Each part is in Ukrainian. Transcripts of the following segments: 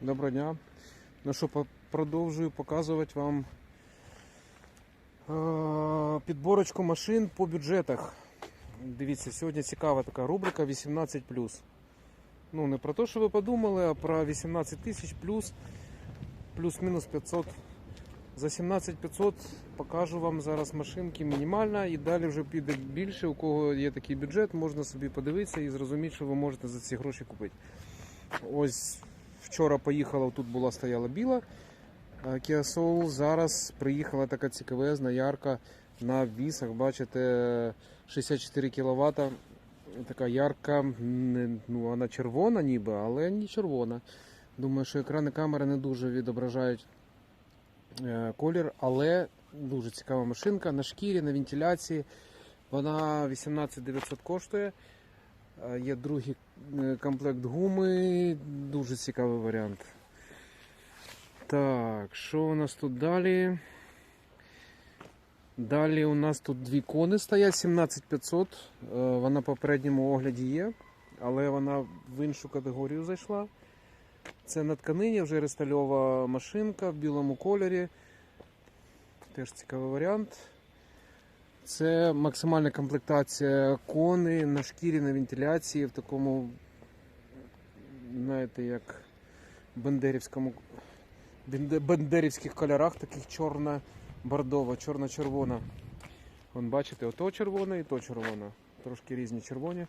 Доброго дня. Ну що, продовжую показувати вам е, підборочку машин по бюджетах. Дивіться, сьогодні цікава така рубрика 18. Ну, не про те, що ви подумали, а про 18 тисяч плюс, плюс-мінус 500. За 17 500 покажу вам зараз машинки мінімальна і далі вже піде більше. У кого є такий бюджет, можна собі подивитися і зрозуміти, що ви можете за ці гроші купити. Ось вчора поїхала, тут була стояла біла Kia Soul. Зараз приїхала така цікавезна ярка на вісах. Бачите, 64 кВт. Така ярка, ну вона червона ніби, але не червона. Думаю, що екрани камери не дуже відображають е, колір, але дуже цікава машинка на шкірі, на вентиляції. Вона 18900 коштує. Е, Є другий комплект гуми, дуже цікавий варіант. Так, що у нас тут далі? Далі у нас тут дві кони стоять 17500. Е, Вона по попередньому огляді є, але вона в іншу категорію зайшла. Це на тканині вже рестальова машинка в білому кольорі. Теж цікавий варіант. Це максимальна комплектація кони на шкірі, на вентиляції в такому, знаєте, як бендерівському бендерівських кольорах, таких чорна-бордова, чорно-червона. Вон бачите, ото червона і то червона. Трошки різні червоні.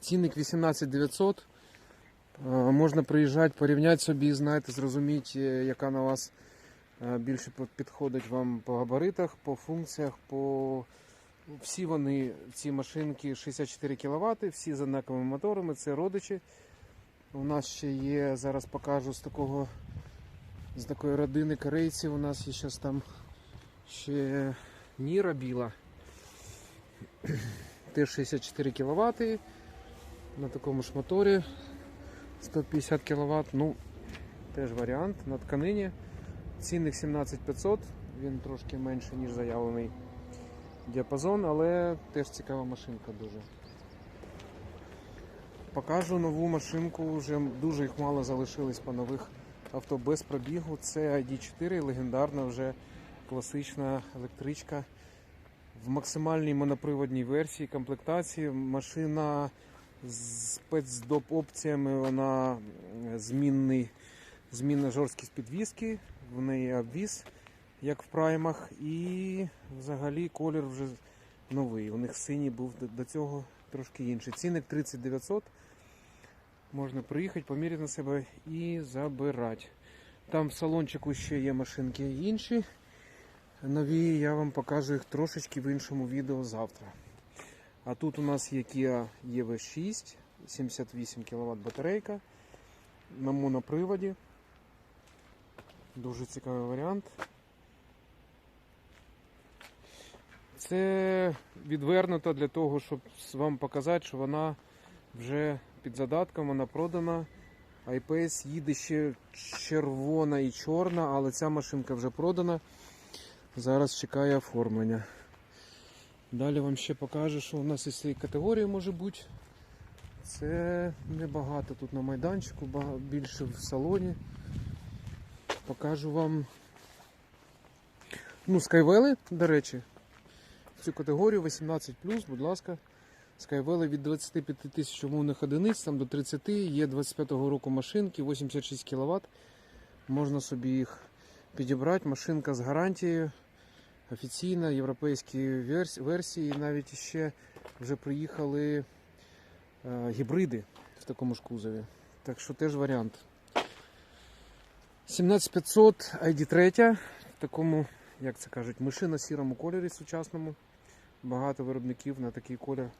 Цінник 18 900. Е, Можна приїжджати, порівняти собі, знаєте, зрозуміти, е, яка на вас більше підходить вам по габаритах, по функціях, по всі вони, ці машинки 64 кВт, всі з однаковими моторами, це родичі. У нас ще є, зараз покажу з такого з такої родини корейців. У нас є зараз там ще Ніра біла. Теж 64 кВт. На такому ж моторі 150 кВт. Ну, теж варіант на тканині. Цінник 17500, він трошки менше, ніж заявлений діапазон, але теж цікава машинка дуже. Покажу нову машинку, вже дуже їх мало залишилось по нових авто без пробігу. Це ID4, легендарна вже класична електричка в максимальній моноприводній версії комплектації. Машина з спецдоп опціями, вона м, змінний, змінна жорсткість підвіски, в неї обвіз, як в праймах, і взагалі колір вже новий. У них синій був до- цього трошки інший. Цінник 30 900. Можна приїхати, поміряти на себе і забирати. Там в салончику ще є машинки інші. Нові, я вам покажу їх трошечки в іншому відео завтра. А тут у нас є Kia EV6, 78 кВт батарейка на моноприводі. Дуже цікавий варіант. Це відвернуто для того, щоб вам показати, що вона вже під задатком, вона продана. iPS їде ще червона і чорна, але ця машинка вже продана. Зараз чекає оформлення. Далі вам ще покажу, що у нас із цієї категорії може бути. Це небагато тут на майданчику, більше в салоні. Покажу вам. Ну, скайвели, до речі, в цю категорію 18, будь ласка. Скайвели від 25 тисяч умовних одиниць там до 30 є 25-го року машинки, 86 кВт. Можна собі їх підібрати. Машинка з гарантією. Офіційна, європейські версії. Навіть ще вже приїхали е, гібриди в такому ж кузові. Так що теж варіант. 17500 ID3 в такому, як це кажуть, мишино-сірому кольорі сучасному. Багато виробників на такий колір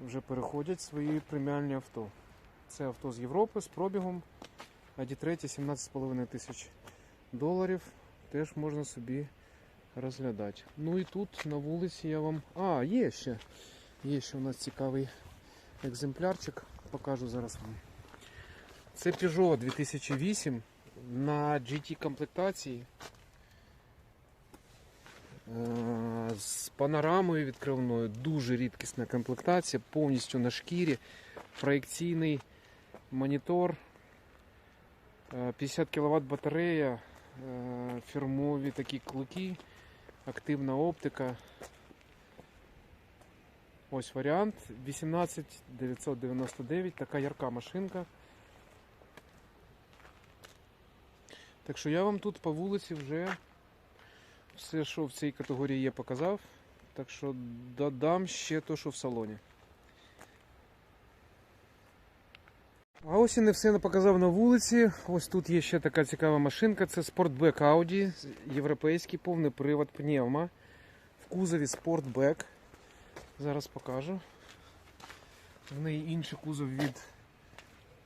вже переходять свої преміальні авто. Це авто з Європи з пробігом. ID3 17,5 тисяч доларів. Теж можна собі розглядати. Ну і тут на вулиці я вам. А, є ще. Є ще у нас цікавий екземплярчик. Покажу зараз вам. Це Peugeot 2008 на GT комплектації. Е, З панорамою відкривною, дуже рідкісна комплектація, повністю на шкірі, проекційний монітор, Е, 50 кВт батарея, е, фірмові такі клики, активна оптика. Ось варіант 18999, така ярка машинка. Так що я вам тут по вулиці вже все, що в цій категорії є, показав. Так що додам ще то, що в салоні. А ось і не все показав на вулиці. Ось тут є ще така цікава машинка. Це Sportback Audi, європейський повний привод пневма. В кузові Sportback. Зараз покажу. В неї інший кузов від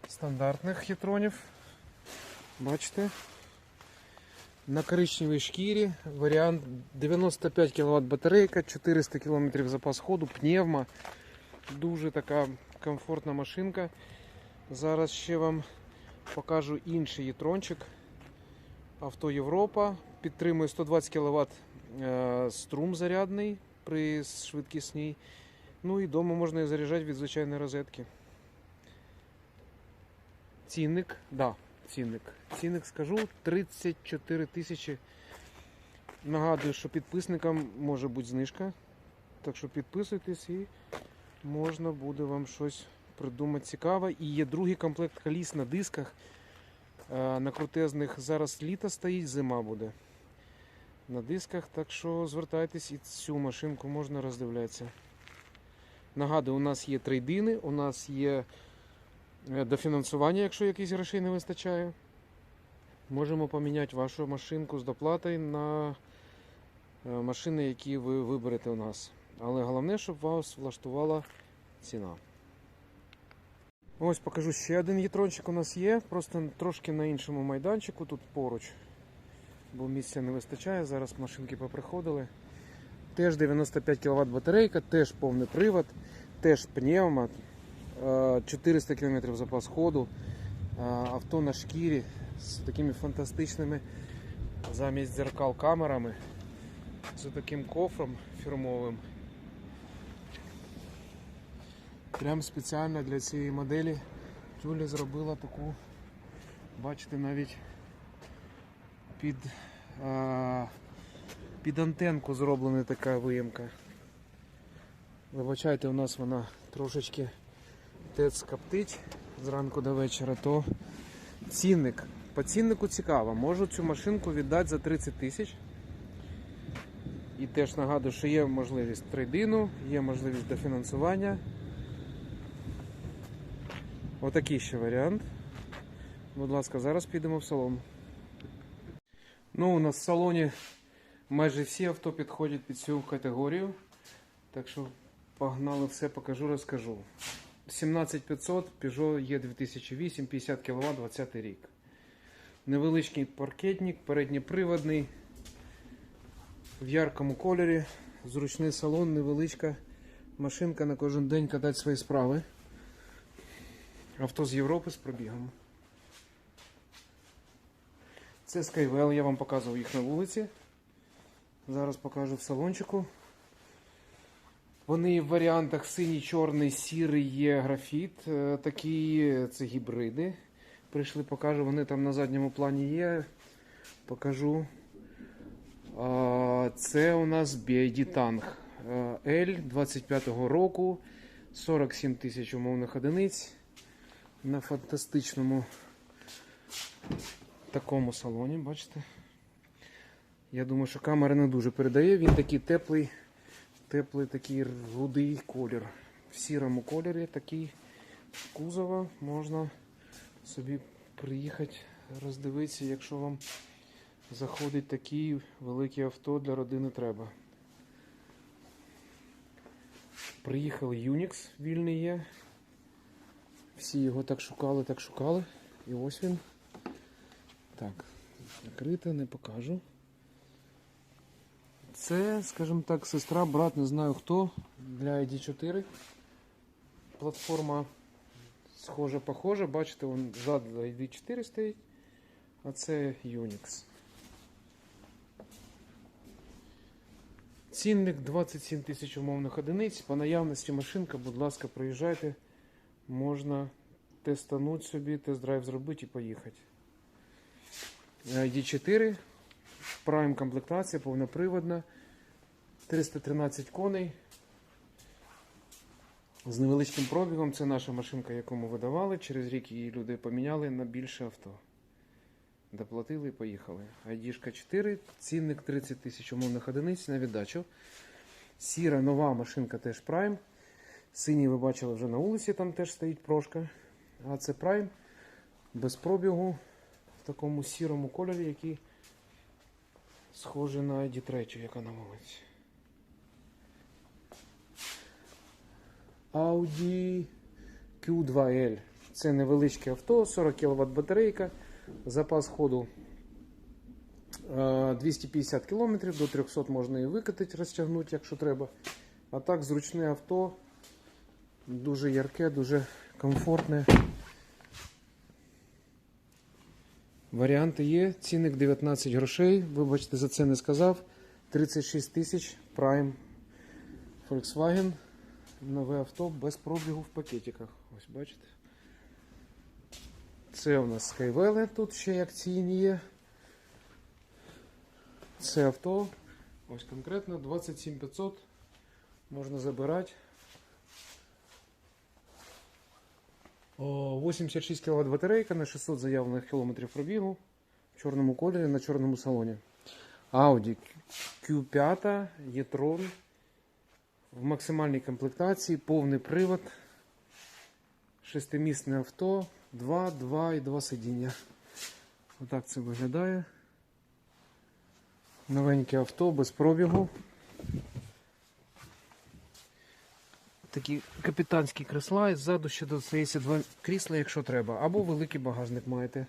стандартних хітронів. Бачите? На коричневій шкірі варіант 95 кВт батарейка, 400 км запас ходу, пневма. Дуже така комфортна машинка. Зараз ще вам покажу інший єтрончик. Авто Європа. Підтримує 120 кВт е, струм зарядний при швидкісній. Ну і вдома можна і заряджати від звичайної розетки. Цінник, да, цінник. Цінник скажу 34 тисячі. Нагадую, що підписникам може бути знижка. Так що підписуйтесь і можна буде вам щось придумати цікаве. І є другий комплект коліс на дисках. е, На крутезних зараз літо стоїть, зима буде. На дисках, так що звертайтесь і цю машинку можна роздивлятися. Нагадую, у нас є трейдини, у нас є е, дофінансування, якщо якихось грошей не вистачає. Можемо поміняти вашу машинку з доплатою на е, машини, які ви виберете у нас. Але головне, щоб вас влаштувала ціна. Ось покажу ще один єтрончик у нас є, просто трошки на іншому майданчику, тут поруч, бо місця не вистачає. Зараз машинки поприходили. Теж 95 кВт батарейка, теж повний привод, теж пневма, 400 км запас ходу, е, авто на шкірі з такими фантастичними замість дзеркал камерами, з таким кофром фірмовим. Прям спеціально для цієї моделі Тюля зробила таку, бачите, навіть під, а, під антенку зроблена така виємка. Вибачайте, у нас вона трошечки тец коптить зранку до вечора, то цінник. По ціннику цікаво. Можу цю машинку віддати за 30 тисяч. І теж нагадую, що є можливість трейдину, є можливість дофінансування. Отакий ще варіант. Будь ласка, зараз підемо в салон. Ну, у нас в салоні майже всі авто підходять під цю категорію. Так що погнали все, покажу, розкажу. 17500 Peugeot E 2008, 50 кВт, 20 рік. Невеличкий паркетник, передньоприводний, в яркому кольорі, зручний салон, невеличка машинка на кожен день катати свої справи. Авто з Європи з пробігом. Це Skywell, я вам показував їх на вулиці. Зараз покажу в салончику. Вони в варіантах синій, чорний, сірий є графіт. е, Такі це гібриди. Прийшли, покажу, вони там на задньому плані є. Покажу. Це у нас BID Tank L 25-го року. 47 тисяч умовних одиниць на фантастичному такому салоні, бачите? Я думаю, що камера не дуже передає. Він такий теплий, теплий такий рудий колір. В сірому кольорі такий кузова можна собі приїхати, роздивитися, якщо вам заходить такі великі авто для родини треба. Приїхав Unix, вільний є. Всі його так шукали, так шукали. І ось він. Так, закрите, не покажу. Це, скажімо так, сестра, брат, не знаю хто, для ID4. Платформа схожа похожа, бачите, вон ззаду ID4 стоїть, а це Unix. Цінник 27 тисяч умовних одиниць. По наявності машинка, будь ласка, приїжджайте. Можна тестануть собі, тест-драйв зробити і поїхати. ID4, Prime комплектація, повноприводна, 313 коней. З невеличким пробігом це наша машинка, яку ми видавали. Через рік її люди поміняли на більше авто. Доплатили і поїхали. ID 4, цінник 30 тисяч умовних одиниць на віддачу. Сіра нова машинка теж Prime. Синій ви бачили вже на вулиці, там теж стоїть прошка. А це Prime без пробігу в такому сірому кольорі, який схожий на ID3, яка на вулиці. Audi Q2L. Це невеличке авто, 40 кВт батарейка, запас ходу е, 250 км, до 300 можна і викатити, розтягнути, якщо треба. А так, зручне авто, дуже ярке, дуже комфортне. Варіанти є. Цінник 19 грошей. Вибачте, за це не сказав. 36 тисяч Prime Volkswagen. Нове авто без пробігу в пакетиках. Ось бачите. Це у нас Skywell, тут ще як ціні є. Це авто. Ось конкретно 27500 можна забирати. 86 кВт батарейка на 600 заявлених кілометрів пробігу в чорному кольорі на чорному салоні. Audi Q5 e-tron в максимальній комплектації, повний привод, шестимісне авто, 2, 2 і 2 сидіння. Отак це виглядає. Новеньке авто без пробігу. Такі капітанські крісла і ззаду ще достається два крісла, якщо треба, або великий багажник маєте.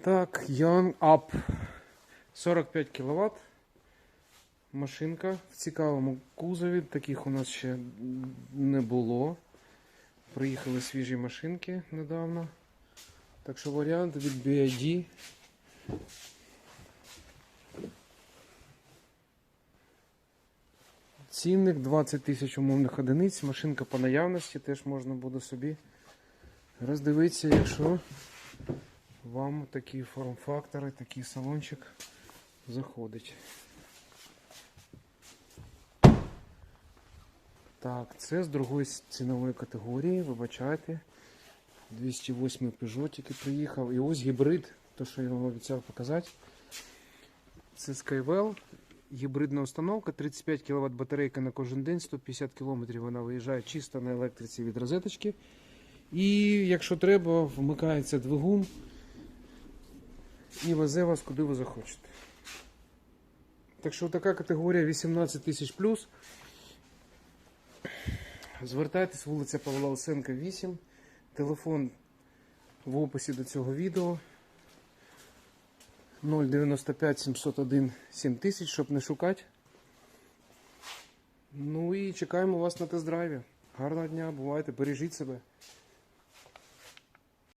Так, Young Up 45 кВт. Машинка в цікавому кузові. Таких у нас ще не було. Приїхали свіжі машинки недавно. Так що варіант від BID. Цінник 20 тисяч умовних одиниць. Машинка по наявності теж можна буде собі роздивитися, якщо вам такі форм-фактори, такий салончик заходить. Так, це з другої цінової категорії, вибачайте. 208 Peugeot тільки приїхав. І ось гібрид, то що я вам обіцяв показати. Це Skywell. Гібридна установка, 35 кВт батарейка на кожен день, 150 км вона виїжджає чисто на електриці від розеточки. І якщо треба, вмикається двигун і везе вас куди ви захочете. Так що така категорія 18 тисяч плюс. Звертайтесь, вулиця Павла Осенка, 8. Телефон в описі до цього відео. 095 701 7000, щоб не шукати. Ну і чекаємо вас на тест-драйві. Гарного дня, бувайте, бережіть себе.